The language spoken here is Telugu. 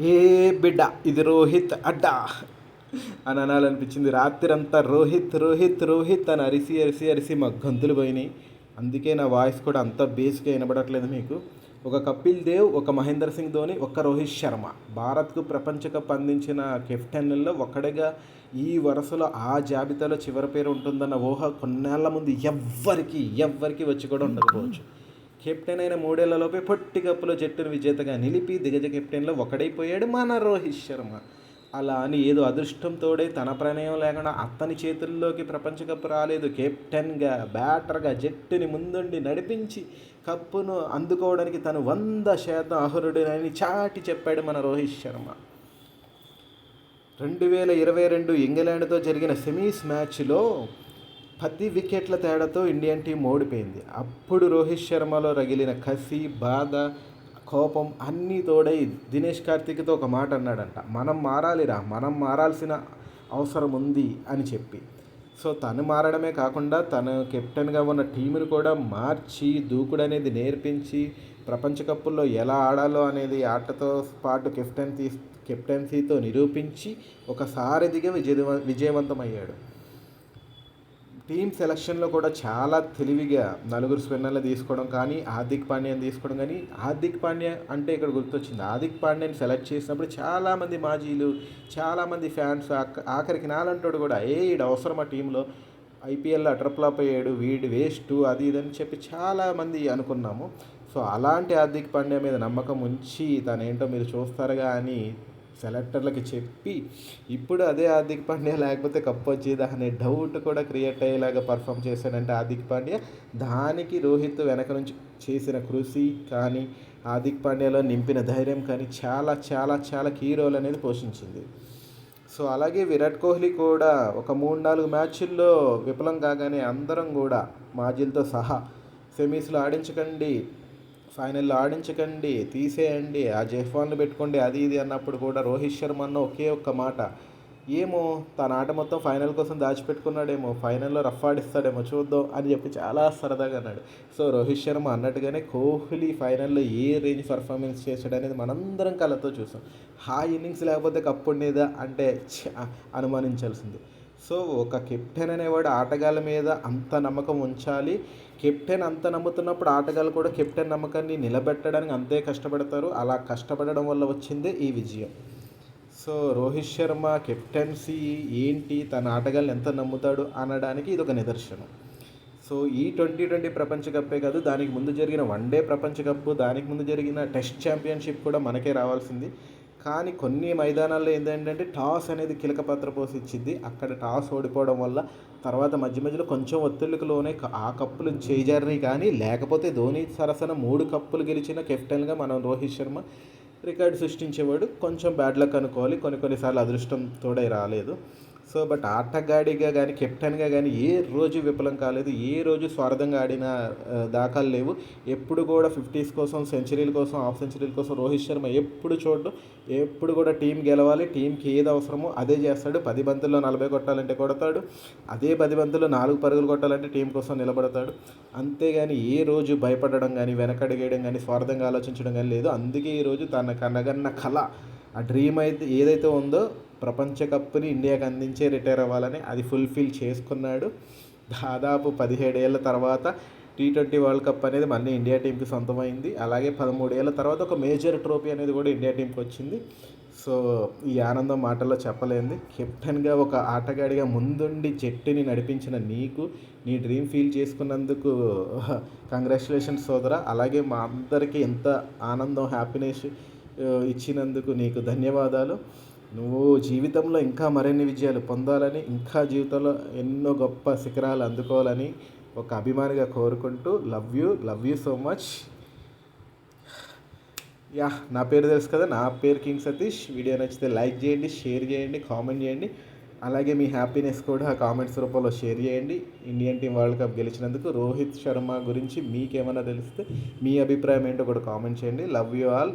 ఏ బిడ్డ ఇది రోహిత్ అడ్డా. అని అనాలనిపించింది. రాత్రి అంతా రోహిత్ రోహిత్ రోహిత్ అని అరిసి అరిసి అరిసి మా గంతులు పోయినాయి. అందుకే నా వాయిస్ కూడా అంత బేస్గా వినబడట్లేదు మీకు. ఒక కపిల్ దేవ్ ఒక మహేందర్ సింగ్ ధోని ఒక రోహిత్ శర్మ. భారత్కు ప్రపంచ కప్ అందించిన కెప్టెన్లలో ఒక్కడిగా ఈ వరుసలో ఆ జాబితాలో చివరి పేరు ఉంటుందన్న ఊహ కొన్నేళ్ళ ముందు ఎవ్వరికి ఎవ్వరికి వచ్చి కూడా ఉండకపోవచ్చు. కెప్టెన్ అయిన మూడేళ్ళలోపే పొట్టి కప్పులో జట్టును విజేతగా నిలిపి దిగజ కెప్టెన్లో ఒకడైపోయాడు మన రోహిత్ శర్మ. అలా అని ఏదో అదృష్టంతోడే తన ప్రణయం లేకుండా అతని చేతుల్లోకి ప్రపంచ కప్ రాలేదు. కెప్టెన్గా బ్యాటర్గా జట్టుని ముందుండి నడిపించి కప్పును అందుకోవడానికి తను వంద శాతం అర్హుడునని చాటి చెప్పాడు మన రోహిత్ శర్మ. రెండు వేల ఇరవై రెండు ఇంగ్లాండ్తో జరిగిన సెమీస్ మ్యాచ్లో పది వికెట్ల తేడాతో ఇండియన్ టీం ఓడిపోయింది. అప్పుడు రోహిత్ శర్మలో రగిలిన కసి బాధ కోపం అన్నీ తోడై దినేష్ కార్తిక్తో ఒక మాట అన్నాడంట. మనం మారాలిరా మనం మారాల్సిన అవసరం ఉంది అని చెప్పి. సో తను మారడమే కాకుండా తను కెప్టెన్గా ఉన్న టీంను కూడా మార్చి దూకుడు అనేది నేర్పించి ప్రపంచ కప్పుల్లో ఎలా ఆడాలో అనేది ఆటతో పాటు కెప్టెన్ తీ కెప్టెన్సీతో నిరూపించి ఒక సారథిగా విజయ విజయవంతమయ్యాడు. టీమ్ సెలక్షన్లో కూడా చాలా తెలివిగా నలుగురు స్పిన్నర్లు తీసుకోవడం కానీ హార్దిక్ పాండ్యాని తీసుకోవడం కానీ హార్దిక్ పాండ్యా అంటే ఇక్కడ గుర్తొచ్చింది. హార్దిక్ పాండ్యాని సెలెక్ట్ చేసినప్పుడు చాలామంది మాజీలు చాలామంది ఫ్యాన్స్ ఆఖరికి నాలంటోడు కూడా ఏ ఈడు అవసరం ఆ టీంలో? ఐపీఎల్లో ట్రిప్లాప్ అయ్యాడు వీడి వేస్ట్ అది ఇది అని చెప్పి చాలామంది అనుకున్నాము. సో అలాంటి హార్దిక్ పాండ్యా మీద నమ్మకం ఉంచి తనేంటో మీరు చూస్తారుగా అని సెలెక్టర్లకి చెప్పి ఇప్పుడు అదే హార్దిక్ పాండ్యా లేకపోతే కప్పు వచ్చేదా అనే డౌట్ కూడా క్రియేట్ అయ్యేలాగా పర్ఫామ్ చేశాడంటే హార్దిక్ పాండ్యా. దానికి రోహిత్ వెనక నుంచి చేసిన కృషి కానీ హార్దిక్ పాండ్యాలో నింపిన ధైర్యం కానీ చాలా చాలా చాలా కీ రోల్ అనేది పోషించింది. సో అలాగే విరాట్ కోహ్లీ కూడా ఒక మూడు నాలుగు మ్యాచ్ల్లో విఫలం కాగానే అందరం కూడా మాజీలతో సహా సెమీస్లో ఆడించకండి. ఫైనల్లో ఆడించకండి తీసేయండి ఆ జైఫాన్లు పెట్టుకోండి అది ఇది అన్నప్పుడు కూడా రోహిత్ శర్మ అన్న ఒకే ఒక్క మాట. ఏమో తన ఆట మొత్తం ఫైనల్ కోసం దాచిపెట్టుకున్నాడేమో ఫైనల్లో రఫ్ ఆడిస్తాడేమో చూద్దాం అని చెప్పి చాలా సరదాగా అన్నాడు. సో రోహిత్ శర్మ అన్నట్టుగానే కోహ్లీ ఫైనల్లో ఏ రేంజ్ పర్ఫార్మెన్స్ చేశాడు అనేది మనందరం కళ్ళతో చూసాం. హాయ్ ఇన్నింగ్స్ లేకపోతే కప్పు ఉండేదా అంటే అనుమానించాల్సింది. సో ఒక కెప్టెన్ అనేవాడు ఆటగాళ్ళ మీద అంత నమ్మకం ఉంచాలి. కెప్టెన్ అంత నమ్ముతున్నప్పుడు ఆటగాళ్ళు కూడా కెప్టెన్ నమ్మకాన్ని నిలబెట్టడానికి అంతే కష్టపడతారు. అలా కష్టపడడం వల్ల వచ్చిందే ఈ విజయం. సో రోహిత్ శర్మ కెప్టెన్సీ ఏంటి? తన ఆటగాళ్ళని ఎంత నమ్ముతాడు? అనడానికి ఇది ఒక నిదర్శనం. సో ఈ ట్వంటీ ట్వంటీ ప్రపంచ కప్పే కాదు దానికి ముందు జరిగిన వన్ డే ప్రపంచ కప్పు దానికి ముందు జరిగిన టెస్ట్ ఛాంపియన్షిప్ కూడా మనకే రావాల్సింది. కానీ కొన్ని మైదానాల్లో ఏంటంటే టాస్ అనేది కీలక పాత్ర పోషించింది. అక్కడ టాస్ ఓడిపోవడం వల్ల తర్వాత మధ్య మధ్యలో కొంచెం ఒత్తిళ్ళకు లోనే ఆ కప్పులు చేజారినాయి కానీ లేకపోతే ధోని సరసన మూడు కప్పులు గెలిచిన కెప్టెన్గా మనం రోహిత్ శర్మ రికార్డు సృష్టించేవాడు. కొంచెం బ్యాడ్ లక్ అనుకోవాలి. కొన్ని కొన్నిసార్లు అదృష్టం తోడై రాలేదు. సో బట్ ఆటగాడిగా కానీ కెప్టెన్గా కానీ ఏ రోజు విఫలం కాలేదు. ఏ రోజు స్వార్థంగా ఆడిన దాఖలు లేవు. ఎప్పుడు కూడా ఫిఫ్టీస్ కోసం సెంచరీల కోసం హాఫ్ సెంచరీల కోసం రోహిత్ శర్మ ఎప్పుడు చూడడం. ఎప్పుడు కూడా టీం గెలవాలి. టీంకి ఏది అవసరమో అదే చేస్తాడు. పది బంతుల్లో నలభై కొట్టాలంటే కొడతాడు. అదే పది బంతుల్లో నాలుగు పరుగులు కొట్టాలంటే టీం కోసం నిలబడతాడు. అంతేగాని ఏ రోజు భయపడడం కానీ వెనకడిగేయడం కానీ స్వార్థంగా ఆలోచించడం కానీ లేదు. అందుకే ఈరోజు తన కనగన్న కళ ఆ డ్రీమ్ అయితే ఏదైతే ఉందో ప్రపంచ కప్ని ఇండియాకి అందించే రిటైర్ అవ్వాలని అది ఫుల్ఫిల్ చేసుకున్నాడు. దాదాపు పదిహేడేళ్ళ తర్వాత టీ ట్వంటీ వరల్డ్ కప్ అనేది మళ్ళీ ఇండియా టీంకి సొంతమైంది. అలాగే పదమూడేళ్ళ తర్వాత ఒక మేజర్ ట్రోఫీ అనేది కూడా ఇండియా టీంకి వచ్చింది. సో ఈ ఆనందం మాటల్లో చెప్పలేంది. కెప్టెన్గా ఒక ఆటగాడిగా ముందుండి జట్టుని నడిపించిన నీకు నీ డ్రీమ్ ఫీల్ చేసుకున్నందుకు కంగ్రాచులేషన్స్ సోదరా. అలాగే మా అందరికీ ఎంత ఆనందం హ్యాపీనెస్ ఇచ్చినందుకు నీకు ధన్యవాదాలు. నువ్వు జీవితంలో ఇంకా మరిన్ని విజయాలు పొందాలని ఇంకా జీవితంలో ఎన్నో గొప్ప శిఖరాలు అందుకోవాలని ఒక అభిమానిగా కోరుకుంటూ love you love you so much. Yeah నా పేరు తెలుసు కదా నా పేరు కింగ్ సతీష్. వీడియో నచ్చితే లైక్ చేయండి షేర్ చేయండి కామెంట్ చేయండి. అలాగే మీ హ్యాపీనెస్ కూడా కామెంట్స్ రూపంలో షేర్ చేయండి. ఇండియన్ టీం వరల్డ్ కప్ గెలిచినందుకు రోహిత్ శర్మ గురించి మీకేమైనా తెలిస్తే మీ అభిప్రాయం ఏంటో కూడా కామెంట్ చేయండి. Love you all.